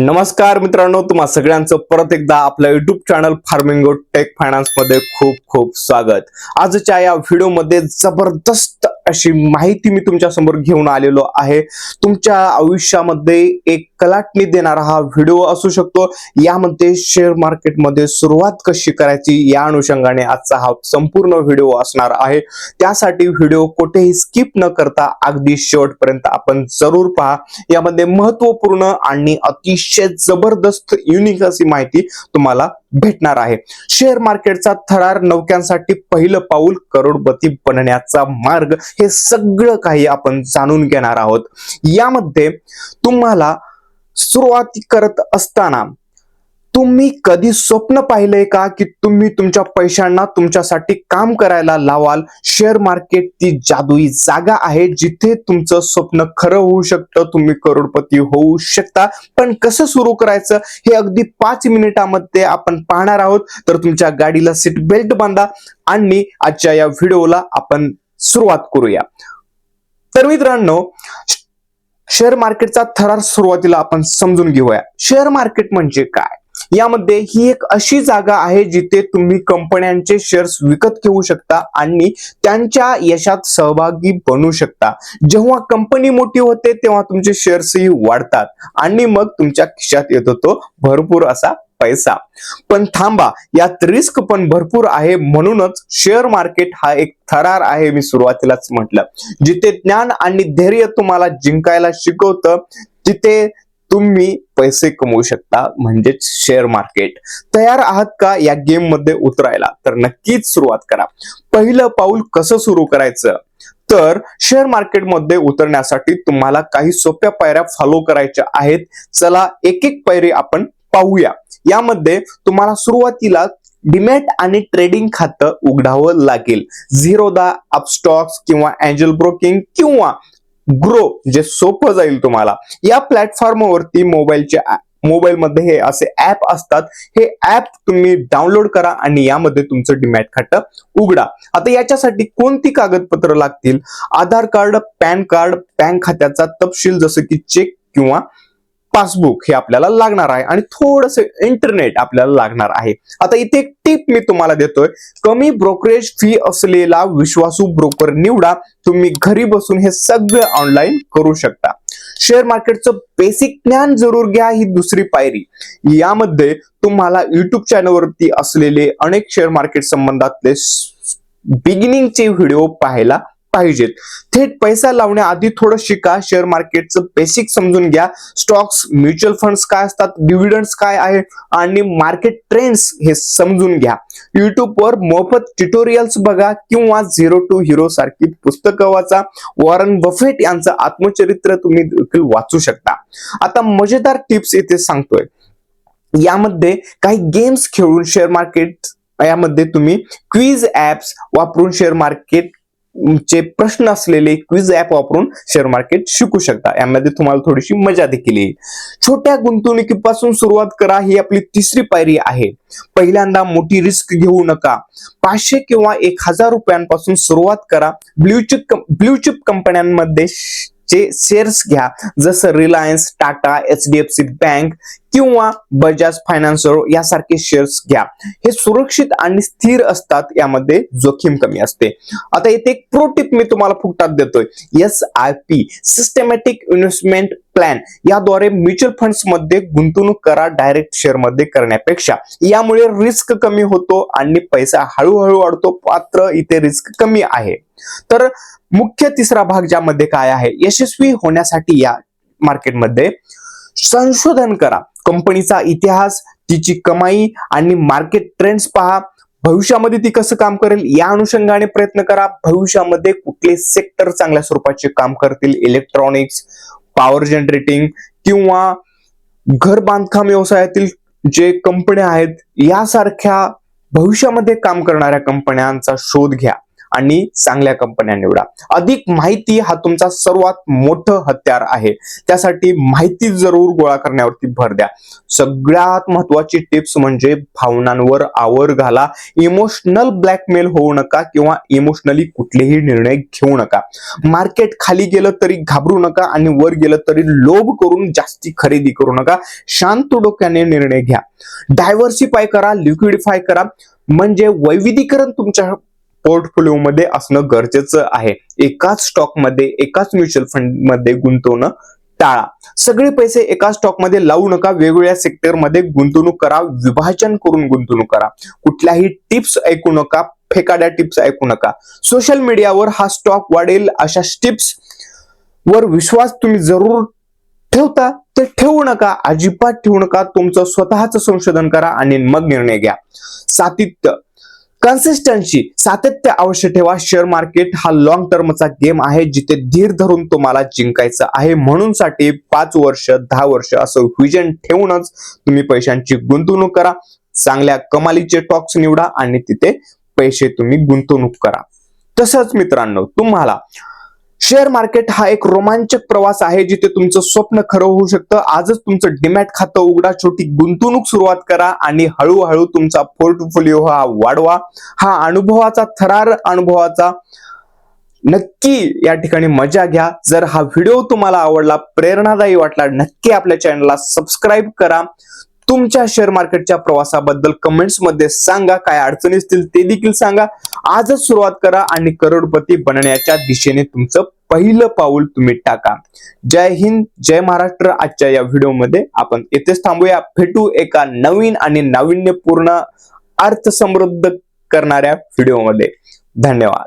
नमस्कार मित्रांनो तुम्हा सगळ्यांचं परत एकदा आपल्या युट्यूब चॅनल फार्मिंग टेक फायनान्समध्ये खूप खूप स्वागत. आजच्या या व्हिडिओमध्ये जबरदस्त अशी माहिती मी तुमच्यासमोर घेऊन आलेलो आहे. तुमच्या आयुष्यामध्ये एक कलाटणी देणारा हा व्हिडिओ असू शकतो. यामध्ये शेअर मार्केटमध्ये सुरुवात कशी करायची या अनुषंगाने आजचा हा संपूर्ण व्हिडिओ असणार आहे. त्यासाठी व्हिडिओ कुठेही स्किप न करता अगदी शेवटपर्यंत आपण जरूर पहा. यामध्ये महत्त्वपूर्ण आणि अतिशय जबरदस्त युनिक अशी माहिती तुम्हाला भेटणार आहे. शेअर मार्केटचा थरार नौक्यांसाठी पहिलं पाऊल करोडपती बनण्याचा मार्ग. हे सगळं काही आपण जाणून घेणार आहोत. यामध्ये तुम्हाला सुरुवात करत असताना तुम्ही कधी स्वप्न पाहिलंय का की तुम्ही तुमच्या पैशांना तुमच्यासाठी काम करायला लावाल? शेअर मार्केट ती जादुई जागा आहे जिथे तुमचं स्वप्न खरं होऊ शकतं तुम्ही करोडपती होऊ शकता. पण कसं सुरू करायचं हे अगदी पाच मिनिटामध्ये आपण पाहणार आहोत. तर तुमच्या गाडीला सीट बेल्ट बांधा आणि आजच्या या व्हिडिओला आपण सुरुवात करूया. तर मित्रांनो शेअर मार्केटचा थरार सुरुवातीला आपण समजून घेऊया. शेअर मार्केट म्हणजे काय? यामध्ये ही एक अशी जागा आहे जिथे तुम्ही कंपन्यांचे शेअर्स विकत घेऊ शकता आणि त्यांच्या यशात सहभागी बनू शकता. जेव्हा कंपनी मोठी होते तेव्हा तुमचे शेअर्सही वाढतात आणि मग तुमच्या खिशात येतो तो भरपूर असा पैसा. पण थांबा यात रिस्क पण भरपूर आहे. म्हणूनच शेअर मार्केट हा एक थरार आहे मी सुरुवातीलाच म्हटलं. जिथे ज्ञान आणि धैर्य तुम्हाला जिंकायला शिकवतं तिथे तुम्ही पैसे कमवू शकता म्हणजेच शेअर मार्केट तयार आहात का या गेममध्ये उतरायला? तर नक्कीच सुरुवात करा. पहिलं पाऊल कसं सुरू करायचं? तर शेअर मार्केटमध्ये उतरण्यासाठी तुम्हाला काही सोप्या पायऱ्या फॉलो करायच्या आहेत. चला एक एक पायरी आपण पाहूया. यामध्ये तुम्हाला सुरुवातीला डिमॅट आणि ट्रेडिंग खातं उघडावं लागेल. झिरोदा अपस्टॉक्स किंवा अँजल ब्रोकिंग किंवा ग्रो जे सोपं जाईल तुम्हाला. या प्लॅटफॉर्मवरती मोबाईलचे मोबाईलमध्ये हे असे ऍप असतात. हे ऍप तुम्ही डाउनलोड करा आणि यामध्ये तुमचं डिमॅट खातं उघडा. आता याच्यासाठी कोणती कागदपत्र लागतील? Aadhaar card PAN card bank खात्याचा तपशील जसं की चेक किंवा पासबुक हे आपल्याला लागणार आहे आणि थोडस इंटरनेट आपल्याला लागणार आहे. आता इथे एक टिप मी तुम्हाला देतोय. कमी ब्रोकरेज फी असलेला विश्वासू ब्रोकर निवडा. तुम्ही घरी बसून हे सगळं ऑनलाईन करू शकता. शेअर मार्केटचं बेसिक ज्ञान जरूर घ्या ही दुसरी पायरी. यामध्ये तुम्हाला युट्यूब चॅनलवरती असलेले अनेक शेअर मार्केट संबंधातले बिगिनिंगचे व्हिडिओ पाहायला पाहिजेत. थेट पैसा लावण्याआधी थोडं शिका. शेअर मार्केटचं बेसिक समजून घ्या. स्टॉक्स म्युच्युअल फंड्स काय असतात? डिव्हिडंड्स काय आहे आणि मार्केट ट्रेंड्स हे समजून घ्या. युट्यूबवर मोफत ट्युटोरियल्स बघा किंवा झिरो टू हिरो सारखी पुस्तकं वाचा. वॉरन बफेट यांचं आत्मचरित्र तुम्ही देखील वाचू शकता. आता मजेदार टिप्स इथे सांगतोय. यामध्ये काही गेम्स खेळून शेअर मार्केट यामध्ये तुम्ही क्विज ऍप्स वापरून शेअर मार्केट चे प्रश्न असलेले क्विज ऍप वापरून शेअर मार्केट शिकू शकता. यामध्ये तुम्हाला थोडीशी मजा देखील येईल. छोट्या गुंतवणुकीपासून सुरुवात करा ही आपली तिसरी पायरी आहे. पहिल्यांदा मोठी रिस्क घेऊ नका. पाचशे किंवा एक हजार रुपयांपासून सुरुवात करा. ब्ल्यूचिप ब्ल्यूचिप कंपन्यांमध्ये चे शेअर्स घ्या. जसं Reliance Tata H D F C bank किंवा बजाज फायनान्सर यासारखे शेअर्स घ्या. हे सुरक्षित आणि स्थिर असतात यामध्ये जोखीम कमी असते. आता इथे एक प्रो टिप मी तुम्हाला फुकटात देतोय. S I P systematic investment plan याद्वारे म्युच्युअल फंड्समध्ये गुंतवणूक करा डायरेक्ट शेअरमध्ये करण्यापेक्षा. यामुळे रिस्क कमी होतो आणि पैसा हळूहळू वाढतो. पात्र इथे रिस्क कमी आहे. तर मुख्य तिसरा भाग ज्यामध्ये काय आहे? यशस्वी होण्यासाठी या मार्केटमध्ये संशोधन करा. कंपनीचा इतिहास तिची कमाई आणि मार्केट ट्रेंड्स पहा. भविष्यामध्ये ती कसं काम करेल? या अनुषंगाने प्रयत्न करा. भविष्यामध्ये कुठले सेक्टर चांगल्या स्वरूपाचे काम करतील? इलेक्ट्रॉनिक्स पॉवर जनरेटिंग किंवा घर बांधकाम व्यवसायातील जे कंपन्या आहेत यासारख्या भविष्यामध्ये काम करणाऱ्या कंपन्यांचा शोध घ्या. आणि चांगल्या कंपन्या निवडा. अधिक माहिती हा तुमचा सर्वात मोठं हत्यार आहे. त्यासाठी माहिती जरूर गोळा करण्यावरती भर द्या. सगळ्यात महत्वाची टिप्स म्हणजे भावनांवर आवर घाला. इमोशनल ब्लॅकमेल होऊ नका किंवा इमोशनली कुठलेही निर्णय घेऊ नका. मार्केट खाली गेलं तरी घाबरू नका आणि वर गेलं तरी लोभ करून जास्ती खरेदी करू नका. शांत डोक्याने निर्णय घ्या. डायव्हर्सिफाय करा लिक्विडिफाय करा. म्हणजे वैविधीकरण तुमच्या पोर्टफोलिओ मध्ये असणं गरजेचं आहे. एकाच स्टॉकमध्ये एकाच म्युच्युअल फंडमध्ये गुंतवणं टाळा. सगळे पैसे एका स्टॉकमध्ये लावू नका वेगवेगळ्या सेक्टरमध्ये गुंतवणूक करा विभाजन करून गुंतवणूक करा. कुठल्याही टिप्स ऐकू नका फेकाड्या टिप्स ऐकू नका. सोशल मीडियावर हा स्टॉक वाढेल अशा टिप्स वर विश्वास तुम्ही जरूर ठेवता ते ठेवू नका अजिबात ठेवू नका तुमचं स्वतःच संशोधन करा आणि मग निर्णय घ्या. सातित्य. कन्सिस्टन्सी सातत्य अवश्य ठेवा. शेअर मार्केट हा लॉंग टर्मचा गेम आहे जिथे धीर धरून तुम्हाला जिंकायचं आहे. म्हणून साठी पाच वर्ष दहा वर्ष असं विजन ठेवूनच तुम्ही पैशांची गुंतवणूक करा. चांगल्या कमालीचे टॉक्स निवडा आणि तिथे पैसे तुम्ही गुंतवणूक करा. तसंच मित्रांनो तुम्हाला शेअर मार्केट हा एक रोमांचक प्रवास आहे जिथे तुमचं स्वप्न खरं होऊ शकतं. आजच तुमचं डिमॅट खातं उघडा छोटी गुंतवणूक सुरुवात करा आणि हळूहळू तुमचा पोर्टफोलिओ हा वाढवा. हा अनुभवाचा थरार अनुभवाचा नक्की या ठिकाणी मजा घ्या. जर हा व्हिडिओ तुम्हाला आवडला प्रेरणादायी वाटला नक्की आपल्या चॅनलला सबस्क्राईब करा. तुमच्या शेअर मार्केटच्या प्रवासाबद्दल कमेंट्समध्ये सांगा. काय अडचणी असतील ते देखील सांगा. आजच सुरुवात करा आणि करोडपती बनण्याच्या दिशेने तुमचं पहिलं पाऊल तुम्ही टाका. जय हिंद जय महाराष्ट्र. आजच्या या व्हिडिओमध्ये आपण येथेच थांबूया. भेटू एका नवीन आणि नाविन्यपूर्ण अर्थ समृद्ध करणाऱ्या व्हिडिओमध्ये धन्यवाद.